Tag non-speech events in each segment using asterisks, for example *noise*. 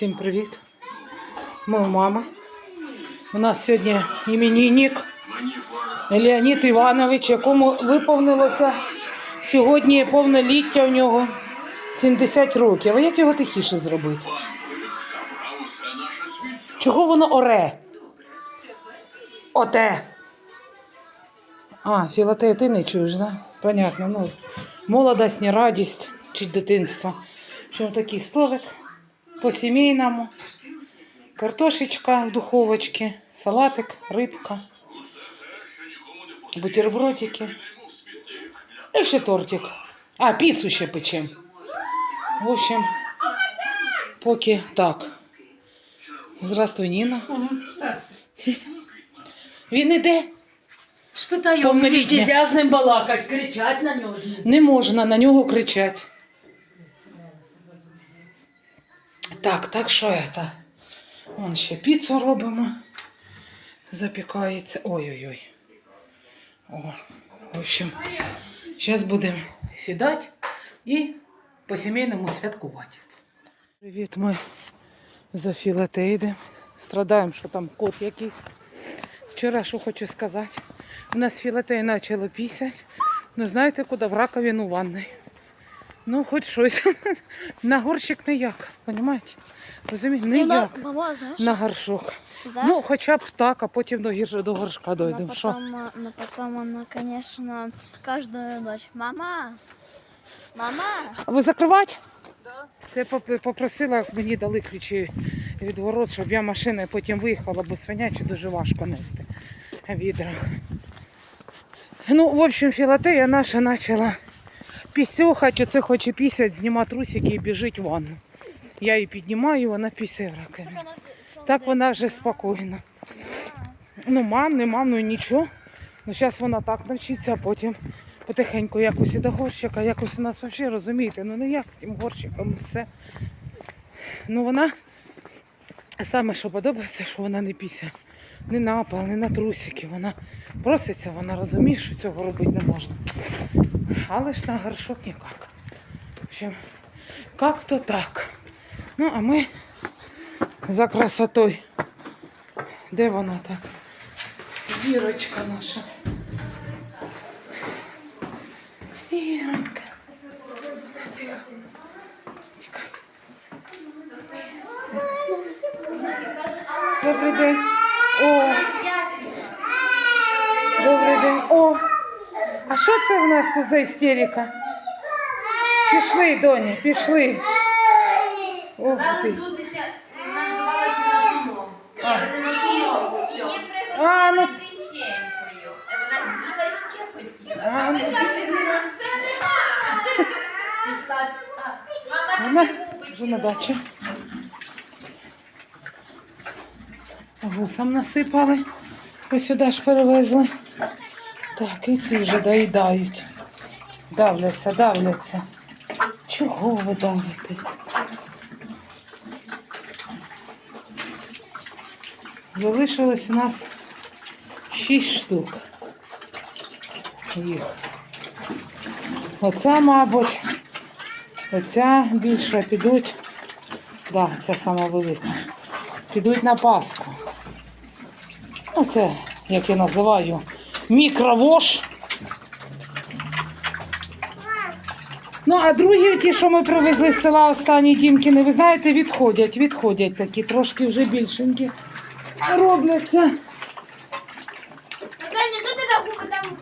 Всім привіт. Ми у мами. У нас сьогодні іменинник Леонід Іванович, якому виповнилося сьогодні повноліття у нього 70 років. А як його тихіше зробити? Чого воно оре? Оте. А, Філатея, ти не чуєш, да? Понятно. Ну, молодость, не радість чи дитинство. Що такий столик по-сімейному. Картошечка в духовочці, салатик, рибка, бутербродики. І ще тортик. А, піцу ще печем. В общем, поки так. Здравствуй, Ніна. Він іде. Спитаю, Повнолітня. нельзя з ним балакать, кричать на нього. Не можна на нього кричати. Так, так що это? Вон ще піцу робимо. Запікається. Ой-ой-ой. О, в общем, зараз будемо сідати і по-сімейному святкувати. Привіт, ми за Філатею йдемо. Страдаємо, що там кот якийсь. Вчора що хочу сказати. У нас Філатея почало пісять. Ну знаєте куди? В раковину ванной. Ну, хоч щось. *laughs* На горщик ніяк, розумієте? Розумієте? Ніяк. Ну, мама, знаешь, На горшок. знаешь, Ну, хоча б так, а потім до, гір... до горшка но дойдемо. Що? потом, а, но потом она, конечно, каждую мама, мама, А ви закривати? Це поп- попросила, мені дали ключі від ворот, щоб я машиною потім виїхала, бо свиняче дуже важко нести відра. Ну, в общем, філатея наша почала пісюхати, оце хоче пісять, знімати трусики і біжить в ванну. Я її піднімаю, вона пісяє раковину. так вона вже спокійна. Ну, мам, не мам, ну і нічого. Ну, зараз вона так навчиться, а потім потихеньку якось і до горщика, якось у нас взагалі розумієте, ну не як з тим горщиком і все. Ну вона саме що подобається, що вона не піся. Не на пол, не на трусики. Вона проситься, вона розуміє, що цього робити не можна. Але ж на горшок ніяк. В общем, як то так. Ну, а ми за красотою. Де вона так? Зірочка наша. Зіронька. Тихо. Тихо. Це. Добрий день. О. Добрий день. О. А що це в нас тут за істерика? Пішли, доні, пішли. О, ти. Зутися, вона здавалась не на кіно. Не на кіно. Її А, ну- Вона з'їла ще хотіла. А, ну. Вона вже на дачі. Гусам насипали. Ось сюди ж перевезли. Так, і ці вже доїдають. Давляться, давляться. Чого ви давитесь? Залишилось у нас шість штук. Їх. Оця, мабуть, оця більше підуть. Да, ця сама велика. Підуть на Пасху. Оце, як я називаю, мікровош. Ну, а другі, ті, що ми привезли з села останні дімкіни, ви знаєте, відходять, відходять такі, трошки вже більшенькі. Робляться. Наталья, что ты там губы там?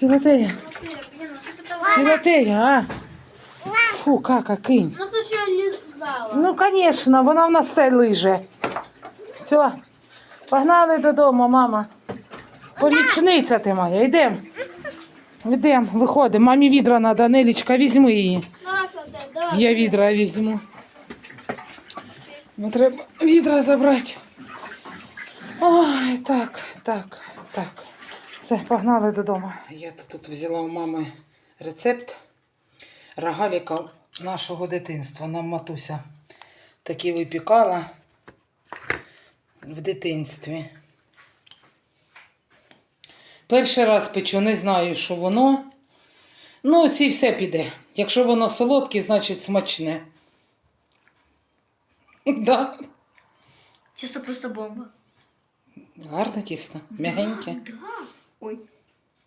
Філатея, Блин, ну что ты там? філатея, а? Фу, кака, кинь. Ну, слушай, лизала. Ну, звісно, вона в нас все лиже. Все, погнали додому, мама. Помічниця ти моя, йдемо. Йдемо, виходимо. Мамі відра треба, Нелічка, візьми її. Я відра візьму. Ну, треба відра забрати. Ой, так, так, так. Все, погнали додому. Я тут взяла у мами рецепт рогаліка нашого дитинства. Нам матуся такі випікала в дитинстві. Перший раз печу, не знаю, що воно. Ну, ці все піде. Якщо воно солодке, значить смачне. *laughs* Да. Чисто просто бомба. Гарне тісто, м'ягеньке. Да. Ой.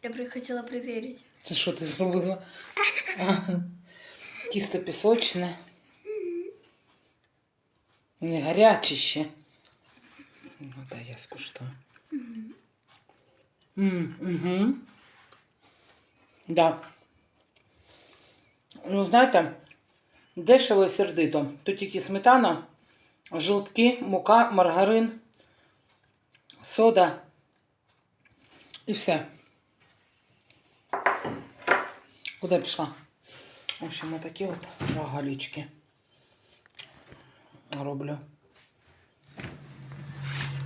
Я при- хотела проверить. Це що ти зробила? *laughs* Ага. Тісто пісочне. Не гаряче ще. Ну, дай я скуштую. М, Угу. Да. Ну, знаєте, дешево і сердито. Тут тільки сметана, жовтки, мука, маргарин, сода і все. Куди пішла? В общем, отакі от рогалічки роблю.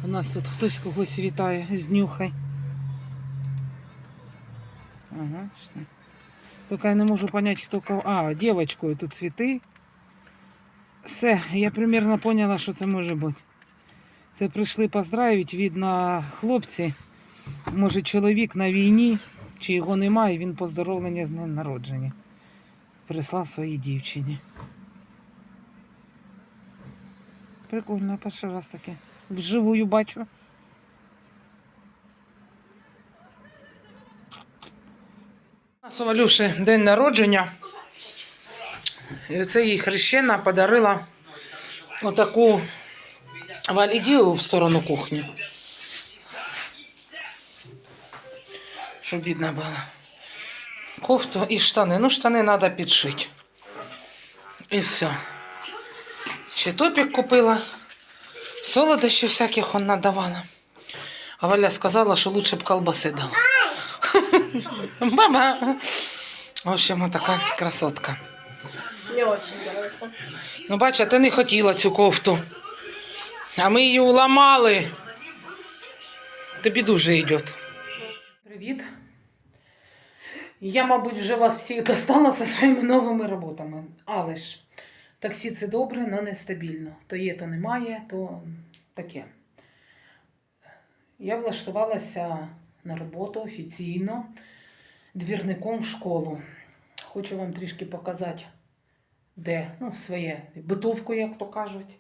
У нас тут хтось когось вітає з. Ага, що? Тільки я не можу зрозуміти, хто кого. А, дівчинкою тут цвіти. Все, я примерно поняла, що це може бути. Це прийшли поздравити, видно, хлопці. Може, чоловік на війні, чи його немає, він поздоровлення з ним народження. Прислав своїй дівчині. Прикольно, перший раз таке. Вживую бачу. У нас у Валюші день народження. І це їй хрещена подарила отаку валідію в сторону кухні. Щоб видно було. Кофту і штани. Ну, штани треба підшити. І все. Ще топік купила. Солодощів всяких он надавала. А Валя сказала, що лучше б колбаси дала. *laughs* Баба. В общем, така красотка. Мне очень нравится. Ну, бачиш, ти не хотіла цю кофту. А ми її уламали. Тобі дуже йде. Привіт. Я, мабуть, вже вас всіх достала зі своїми новими роботами. Але ж таксі це добре, але нестабільно. То є, то немає, то таке. Я влаштувалася на роботу офіційно двірником в школу. Хочу вам трішки показати де ну, своє битовку, як то кажуть.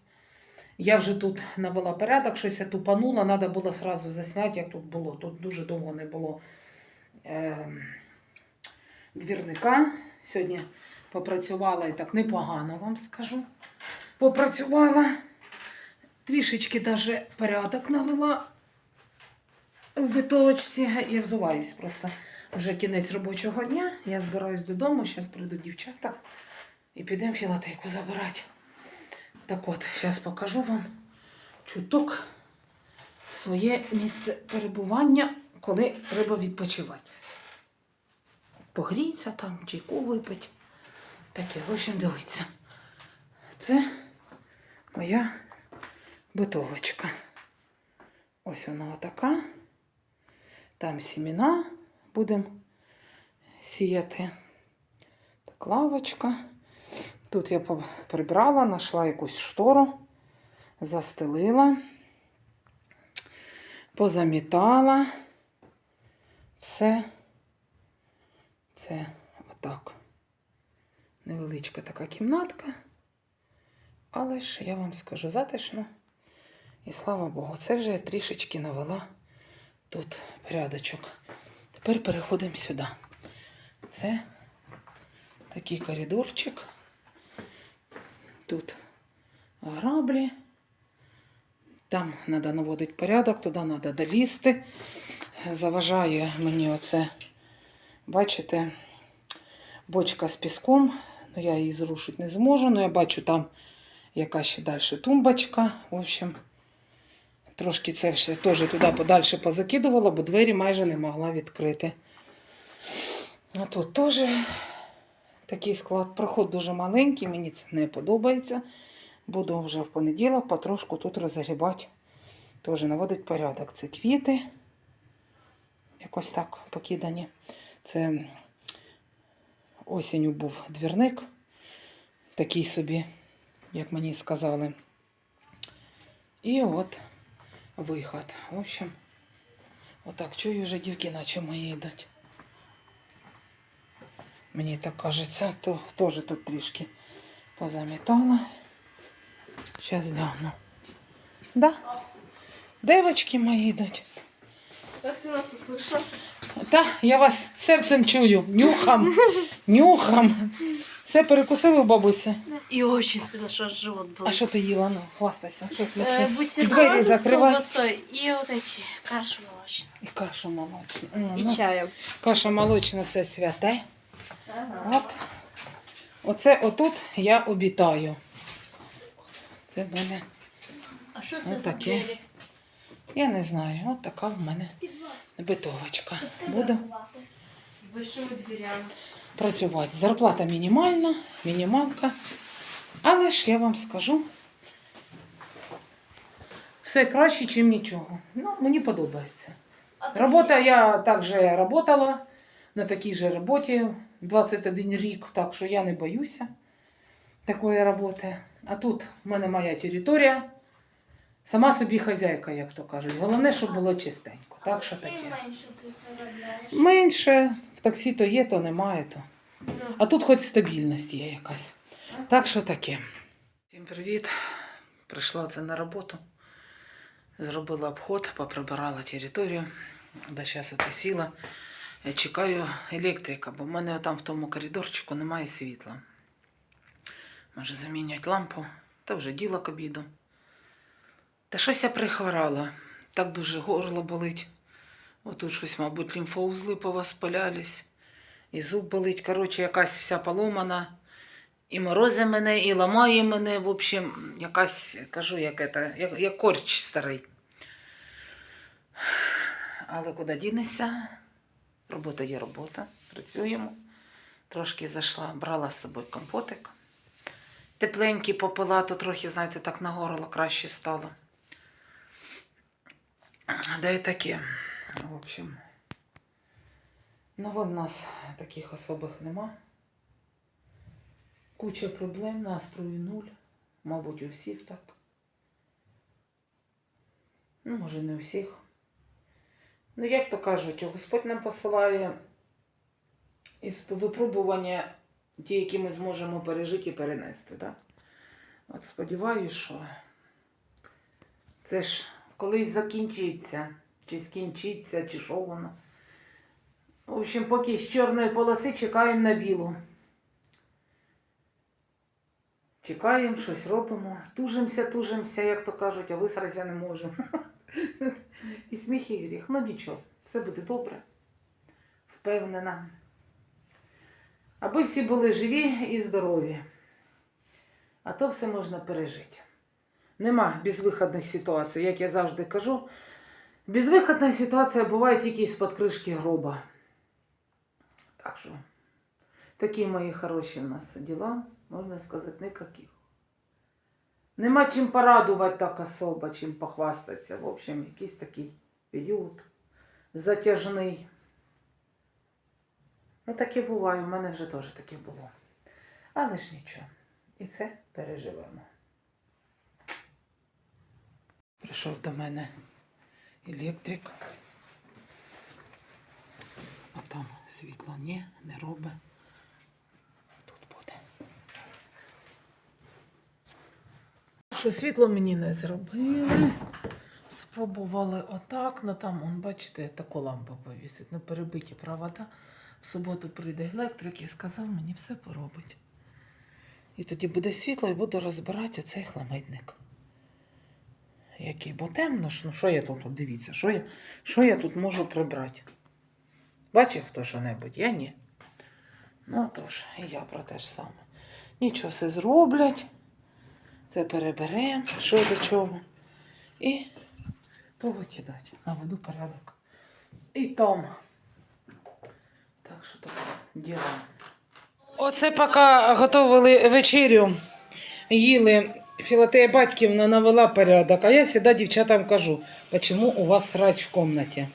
Я вже тут навела порядок, щось я тупанула, треба було сразу засняти, як тут було. Тут дуже довго не було е, двірника. Сьогодні попрацювала і так непогано вам скажу. Попрацювала, трішечки даже порядок навела в битовочці. Я взуваюсь просто. Вже кінець робочого дня. Я збираюсь додому, зараз прийдуть дівчата. І підемо філатейку забирати. Так от, зараз покажу вам чуток своє місце перебування, коли треба відпочивати. Погріться там, чайку випити. Таке, в общем, дивіться. Це моя битовочка. Ось вона отака. Там сімена будемо сіяти. Так, лавочка. Тут я прибрала, знайшла якусь штору, застелила, позамітала. Все. Це отак. Невеличка така кімнатка. Але ж я вам скажу затишно. І слава Богу, це вже я трішечки навела тут порядочок. Тепер переходимо сюди. Це такий коридорчик. Тут граблі. Там треба наводити порядок, туди треба долізти. Заважає мені оце, бачите, бочка з піском. Ну, я її зрушити не зможу. Ну, я бачу там яка ще далі тумбочка. В общем, трошки це все теж туди подальше позакидувала, бо двері майже не могла відкрити. А тут теж такий склад. Проход дуже маленький, мені це не подобається. Буду вже в понеділок потрошку тут розгрібати. Теж наводить порядок. Це квіти. Якось так покидані. Це осінню був двірник. Такий собі, як мені сказали. І от виход. В общем, отак чую вже дівки, наче мої йдуть. Мені так кажеться, то теж тут трішки позамітала. Зараз гляну. Да? Девочки мої йдуть. Как ты нас услышал? Та, я вас серцем чую, нюхом, *laughs* нюхом. Все перекусили у бабусі. И очень сильно что живот был. А що ти їла? Ну, хвастайся, що Э, смачне. бутерброды Двери с закрывай. колбасой и вот эти кашу молочную. І каша молочна. М, И ну, чаем. Каша молочна це святе. От. Оце отут я обітаю. Це в мене, А что за таке? я не знаю, от така в мене битовочка. Буду С большими дверями. працювати. Зарплата мінімальна, мінімалка. Але ж я вам скажу, все краще, ніж нічого. Ну, мені подобається. Робота я також працювала на такій же роботі 21 рік, так що я не боюся такої роботи. А тут в мене моя територія. Сама собі хазяйка, як то кажуть. Головне, щоб було чистенько. Так що таке. менше ти заробляєш. Менше в таксі то є, то немає. То. А тут хоч стабільність є якась. Так що таке. Всім привіт. Прийшла це на роботу. Зробила обход, поприбирала територію. Да зараз оце сіла. Я чекаю електрика, бо в мене там в тому коридорчику немає світла. Може замінять лампу, та вже діла к обіду. Та щось я прихворала. Так дуже горло болить. Отут щось, мабуть, лімфоузли повоспалялись, і зуб болить. Коротше, якась вся поломана. І морози мене, і ламає мене. В общем, якась, кажу, як, это, як, як корч старий. Але куди дінешся? Робота є робота. Працюємо. Трошки зайшла, брала з собою компотик. Тепленький попила, то трохи, знаєте, так на горло краще стало. Да і таке. В общем, новин у нас таких особих нема. Куча проблем, настрою нуль. Мабуть, у всіх так. Ну, може, не у всіх. Ну, як то кажуть, Господь нам посилає із випробування ті, які ми зможемо пережити і перенести. Да? От сподіваюся, що це ж колись закінчиться, чи скінчиться, чи що воно. В общем, поки з чорної полоси чекаємо на білу. Чекаємо, щось робимо, тужимося, тужимося, як то кажуть, а висразя не можемо. І сміх, і гріх. Ну нічого, все буде добре. Впевнена. Аби всі були живі і здорові. А то все можна пережити. Нема безвиходних ситуацій, як я завжди кажу. Безвиходна ситуація буває тільки з-під кришки гроба. Так що, такі мої хороші в нас діла, можна сказати, ніяких. Нема чим порадувати так особо, чим похвастатися. В общем, якийсь такий період затяжний. Ну, таке буває, у мене вже теж таке було. Але ж нічого. І це переживемо. Прийшов до мене електрик. А там світло ні, не робить. Тут буде. Що світло мені не зробили. Спробували отак, ну там, он, бачите, таку лампу повісить, ну перебиті провода. В суботу прийде електрик і сказав мені все поробить. І тоді буде світло і буду розбирати оцей хламидник. Який, бо темно ж, ну що я тут, дивіться, що я, що я тут можу прибрати? Бачить хто що-небудь, я ні. Ну тож, і я про те ж саме. Нічого все зроблять. Це переберемо, що до чого. І повикидати. Наведу порядок. І там. Так що так діло. Оце поки готували вечерю, їли. Філатея Батьківна навела порядок, а я завжди дівчатам кажу, чому у вас срач в кімнаті.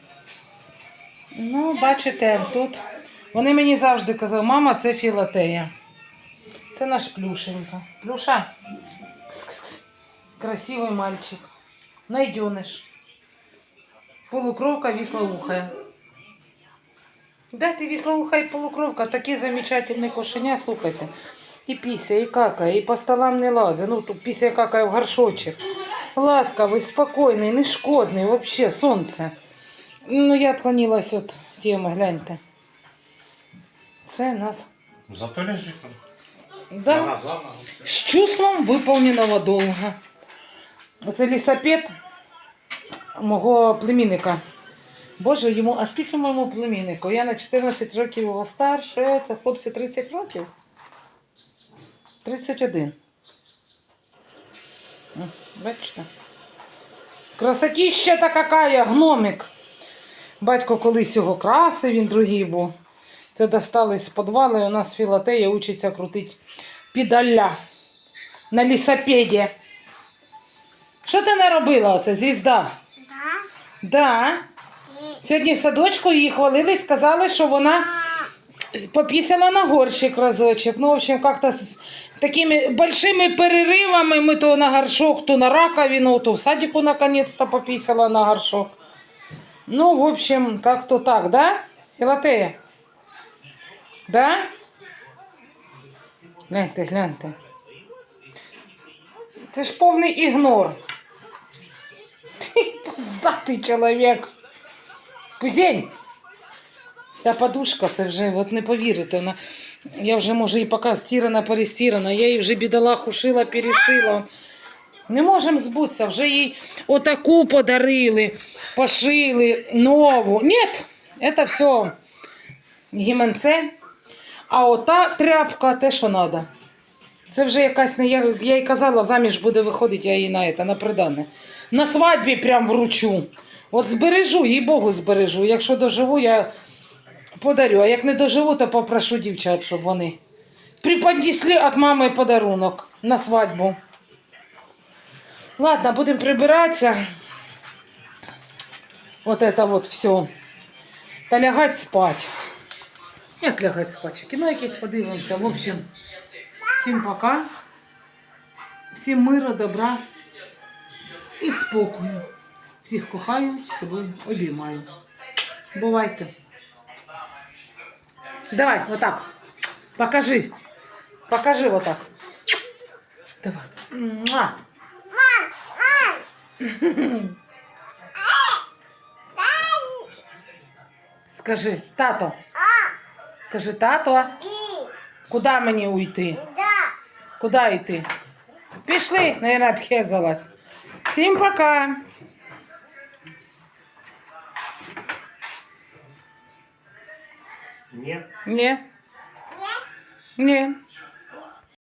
Ну, бачите, тут вони мені завжди казали, мама, це філатея. Це наш плюшенька. Плюша. Кс-кс-кс. Красивий мальчик. Найдениш. Полукровка віслоухая. Да, ти віслоуха і полукровка, такі замечательні кошеня, слухайте. І після, і какає, і по столам не лазить. Ну, тут після какає в горшочок. Ласкавий, спокійний, не шкодний, взагалі, сонце. Ну, я відклонилась від теми, гляньте. Це в нас. Зато лежит. Да. Нога за ногу. З чувством виповненого долга. Оце лісапет мого племінника. Боже, йому, а скільки моєму племіннику? Я на 14 років його старше, це хлопці 30 років. 31. Бачите? Красотіща-то какая, гномик. Батько колись його красив, він другий був. Це достали з підвалу, і у нас філатея учиться крутити педаля на лісопеді. Що ти наробила оце, звізда? Да. Да. Сьогодні в садочку її хвалили, сказали, що вона попісила на горщик разочок. Ну, в общем, как-то з такими большими переривами ми то на горшок, то на раковину, то в садику наконец-то попісила на горшок. Ну, в общем, как-то так, да, Філатея? Да? Гляньте, гляньте. Це ж повний ігнор. Ти чоловік. Кузень. Та подушка, це вже, от не повірите, вона, я вже, може, і поки стірана, перестірана, я її вже бідолаху шила, перешила. Не можемо збутися, вже їй отаку подарили, пошили, нову. Ні, це все гіманце. А ота тряпка, те, що треба. Це вже якась не я, їй казала, заміж буде виходити, я їй на це, на придане. На свадьбі прям вручу. От збережу, їй Богу збережу. Якщо доживу, я подарю. А як не доживу, то попрошу дівчат, щоб вони преподнесли від мами подарунок на свадьбу. Ладно, будемо прибиратися. Вот это вот все. Та лягать спать. Як лягать спати? Кіно якесь подивимося. В общем, всім пока. Всім миру, добра і спокою. Всіх кохаю, цілую, обіймаю. Бувайте. Давай, вот так. Покажи. Покажи вот так. Давай. Муа. Скажи, тато. Скажи, тато. Куди мені уйти? Куди йти? Пішли, наверное, обхезалась. Всім пока. Нет. нет, Ні.